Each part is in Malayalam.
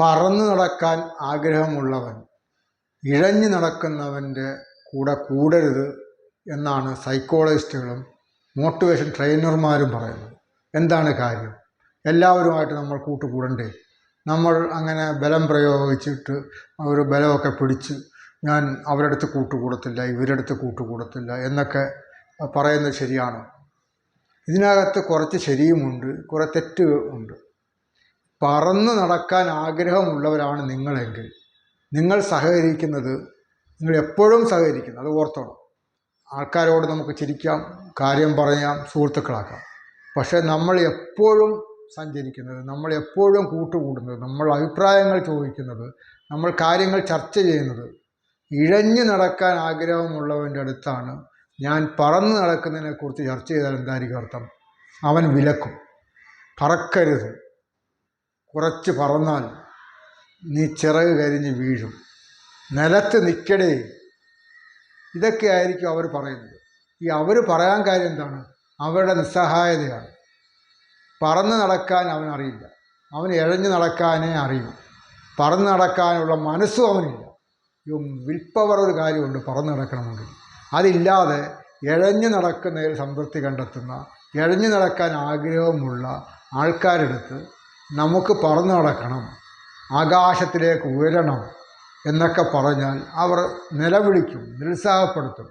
പറന്നു നടക്കാൻ ആഗ്രഹമുള്ളവൻ ഇഴഞ്ഞു നടക്കുന്നവന്റെ കൂടെ കൂടരുത് എന്നാണ് സൈക്കോളജിസ്റ്റുകളും മോട്ടിവേഷൻ ട്രെയിനർമാരും പറയുന്നത്. എന്താണ് കാര്യം? എല്ലാവരുമായിട്ട് നമ്മൾ കൂട്ടുകൂടണ്ടേ? നമ്മൾ അങ്ങനെ ബലം പ്രയോഗിച്ചിട്ട് ഒരു ബലമൊക്കെ പിടിച്ച് ഞാൻ അവരുടെ അടുത്ത് കൂട്ടുകൂടത്തില്ല ഇവരുടെ അടുത്ത് കൂട്ടുകൂടത്തില്ല എന്നൊക്കെ പറയുന്നത് ശരിയാണ്? ഇതിനകത്ത് കുറച്ച് ശരിയുമുണ്ട് കുറേ തെറ്റുമുണ്ട് പറന്ന് നടക്കാൻ ആഗ്രഹമുള്ളവരാണ് നിങ്ങളെങ്കിൽ. നിങ്ങൾ സഹകരിക്കുന്നത് നിങ്ങൾ എപ്പോഴും സഹകരിക്കുന്നു. അത് ഓർത്തോണം. ആൾക്കാരോട് നമുക്ക് ചിരിക്കാം കാര്യം പറയാം സുഹൃത്തുക്കളാക്കാം. പക്ഷേ നമ്മൾ എപ്പോഴും സഞ്ചരിക്കുന്നത് നമ്മൾ എപ്പോഴും കൂട്ടുകൂടുന്നത് നമ്മൾ അഭിപ്രായങ്ങൾ ചോദിക്കുന്നത് നമ്മൾ കാര്യങ്ങൾ ചർച്ച ചെയ്യുന്നത് ഇഴഞ്ഞു നടക്കാൻ ആഗ്രഹമുള്ളവന്റെ അടുത്താണ്. ഞാൻ പറന്ന് നടക്കുന്നതിനെക്കുറിച്ച് ചർച്ച ചെയ്താൽ എന്തായിരിക്കും അർത്ഥം? അവൻ വിലക്കും. പറക്കരുത്. കുറച്ച് പറന്നാൽ നീ ചിറക് കരിഞ്ഞ് വീഴും. നിലത്ത് നിൽക്കടേ ഇതൊക്കെ ആയിരിക്കും അവർ പറയുന്നത്. ഈ അവർ പറയാൻ കാര്യം എന്താണ്? അവരുടെ നിസ്സഹായതയാണ്. പറന്ന് നടക്കാൻ അവനറിയില്ല അവൻ ഇഴഞ്ഞു നടക്കാനേ അറിയും. പറന്ന് നടക്കാനുള്ള മനസ്സും അവനില്ല. വിൽ പവർ ഒരു കാര്യമുണ്ട് പറന്ന് നടക്കണമെങ്കിൽ. അതില്ലാതെ ഇഴഞ്ഞു നടക്കുന്നതിൽ സംതൃപ്തി കണ്ടെത്തുന്ന ഇഴഞ്ഞു നടക്കാൻ ആഗ്രഹമുള്ള ആൾക്കാരെടുത്ത് നമുക്ക് പറന്നു നടക്കണം ആകാശത്തിലേക്ക് ഉയരണം എന്നൊക്കെ പറഞ്ഞാൽ അവർ നിലവിളിക്കും നിരുത്സാഹപ്പെടുത്തും.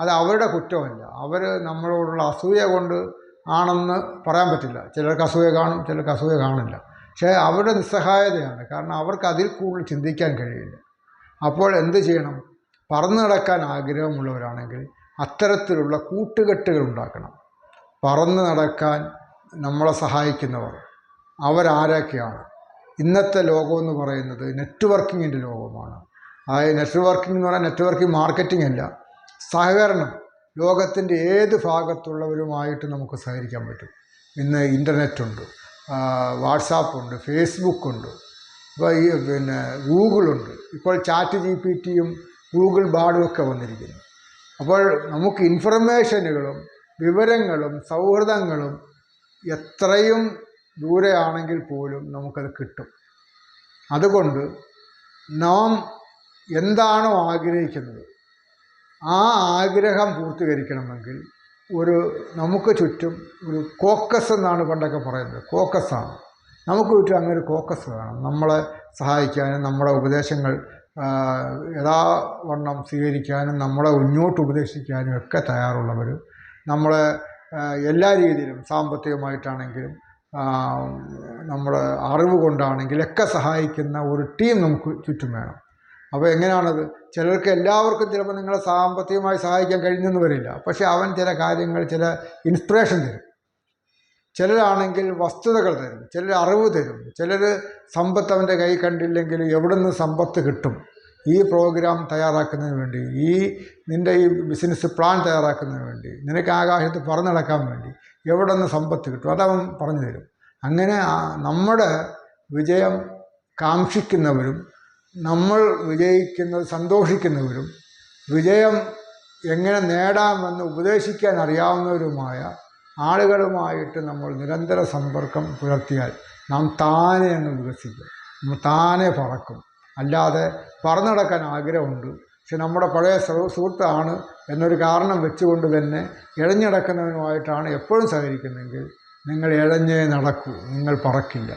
അത് അവരുടെ കുറ്റമല്ല. അവർ നമ്മളോടുള്ള അസൂയ കൊണ്ട് ആണെന്ന് പറയാൻ പറ്റില്ല. ചിലർക്ക് അസൂയ കാണും ചിലർക്ക് അസൂയ കാണില്ല. പക്ഷേ അവരുടെ നിസ്സഹായതയാണ്. കാരണം അവർക്ക് അതിൽ കൂടുതൽ ചിന്തിക്കാൻ കഴിയില്ല. അപ്പോൾ എന്ത് ചെയ്യണം? പറന്നു നടക്കാൻ ആഗ്രഹമുള്ളവരാണെങ്കിൽ അത്തരത്തിലുള്ള കൂട്ടുകെട്ടുകൾ ഉണ്ടാക്കണം. പറന്ന് നടക്കാൻ നമ്മളെ സഹായിക്കുന്നവർ. അവരാരൊക്കെയാണ്. ഇന്നത്തെ ലോകമെന്ന് പറയുന്നത് നെറ്റ്വർക്കിങ്ങിന്റെ ലോകമാണ്. അതായത് നെറ്റ്വർക്കിംഗ് എന്ന് പറഞ്ഞാൽ നെറ്റ്വർക്കിംഗ് മാർക്കറ്റിംഗ് അല്ല സഹകരണം. ലോകത്തിന്റെ ഏത് ഭാഗത്തുള്ളവരുമായിട്ട് നമുക്ക് സഹകരിക്കാൻ പറ്റും. ഇന്ന് ഇന്റർനെറ്റ് ഉണ്ട് വാട്സാപ്പുണ്ട് ഫേസ്ബുക്കുണ്ട് ഇപ്പോൾ ഈ പിന്നെ ഗൂഗിളുണ്ട് ഇപ്പോൾ ചാറ്റ് ജി പി ടിയും ഗൂഗിൾ ബാഡും ഒക്കെ വന്നിരിക്കുന്നു. അപ്പോൾ നമുക്ക് ഇൻഫർമേഷനുകളും വിവരങ്ങളും സൗഹൃദങ്ങളും എത്രയും ദൂരെയാണെങ്കിൽ പോലും നമുക്കത് കിട്ടും. അതുകൊണ്ട് നാം എന്താണോ ആഗ്രഹിക്കുന്നത് ആ ആഗ്രഹം പൂർത്തീകരിക്കണമെങ്കിൽ ഒരു നമുക്ക് ചുറ്റും ഒരു കോക്കസ് എന്നാണ് പണ്ടൊക്കെ പറയുന്നത്. കോക്കസാണ്. നമുക്ക് ചുറ്റും അങ്ങനെ ഒരു കോക്കസ് വേണം. നമ്മളെ സഹായിക്കാനും നമ്മുടെ ഉപദേശങ്ങൾ യഥാവണ്ണം സ്വീകരിക്കാനും നമ്മളെ മുന്നോട്ട് ഉപദേശിക്കാനും ഒക്കെ തയ്യാറുള്ളവർ നമ്മളെ എല്ലാ രീതിയിലും സാമ്പത്തികമായിട്ടാണെങ്കിലും നമ്മുടെ അറിവ് കൊണ്ടാണെങ്കിലൊക്കെ സഹായിക്കുന്ന ഒരു ടീം നമുക്ക് ചുറ്റും വേണം. അപ്പോൾ എങ്ങനെയാണത്? ചിലർക്ക് എല്ലാവർക്കും ചിലപ്പോൾ നിങ്ങളെ സാമ്പത്തികമായി സഹായിക്കാൻ കഴിഞ്ഞെന്ന് വരില്ല. പക്ഷേ അവൻ ചില കാര്യങ്ങൾ ചില ഇൻസ്പിറേഷൻ തരും. ചിലരാണെങ്കിൽ വസ്തുതകൾ തരും ചിലർ അറിവ് തരും. ചിലർ സമ്പത്ത് അവന്റെ കൈ കണ്ടില്ലെങ്കിൽ എവിടെ നിന്ന് സമ്പത്ത് കിട്ടും? ഈ പ്രോഗ്രാം തയ്യാറാക്കുന്നതിന് വേണ്ടി ഈ നിന്റെ ഈ ബിസിനസ് പ്ലാൻ തയ്യാറാക്കുന്നതിന് വേണ്ടി നിനക്ക് ആകാശത്ത് പറഞ്ഞു നടക്കാൻ വേണ്ടി എവിടെ നിന്ന് സമ്പത്ത് കിട്ടും അതവൻ പറഞ്ഞു തരും. അങ്ങനെ നമ്മുടെ വിജയം കാക്ഷിക്കുന്നവരും നമ്മൾ വിജയിക്കുന്നത് സന്തോഷിക്കുന്നവരും വിജയം എങ്ങനെ നേടാമെന്ന് ഉപദേശിക്കാൻ അറിയാവുന്നവരുമായ ആളുകളുമായിട്ട് നമ്മൾ നിരന്തര സമ്പർക്കം പുലർത്തിയാൽ നാം താനെ അങ്ങ് വികസിക്കും നമ്മൾ താനെ പറക്കും. അല്ലാതെ പറന്നടക്കാൻ ആഗ്രഹമുണ്ട്. പക്ഷെ നമ്മുടെ പഴയ സുഹൃത്താണ് എന്നൊരു കാരണം വെച്ചുകൊണ്ട് തന്നെ ഇഴഞ്ഞടക്കുന്നവനുമായിട്ടാണ് എപ്പോഴും സഹകരിക്കുന്നതെങ്കിൽ നിങ്ങൾ ഇഴഞ്ഞേ നടക്കൂ നിങ്ങൾ പറക്കില്ല.